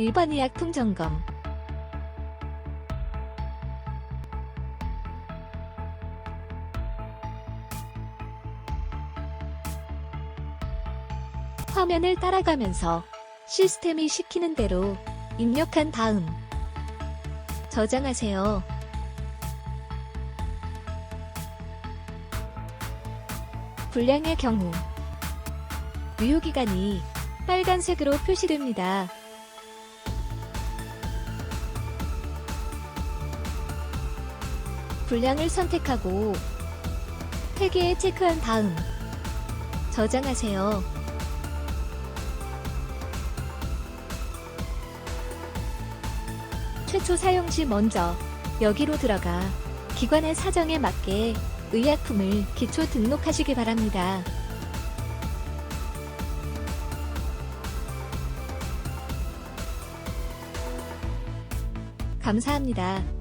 일반 의약품 점검 화면을 따라가면서 시스템이 시키는 대로 입력한 다음 저장하세요. 불량의 경우 유효기간이 빨간색으로 표시됩니다. 분량을 선택하고 태그에 체크한 다음 저장하세요. 최초 사용 시 먼저 여기로 들어가 기관의 사정에 맞게 의약품을 기초 등록하시기 바랍니다. 감사합니다.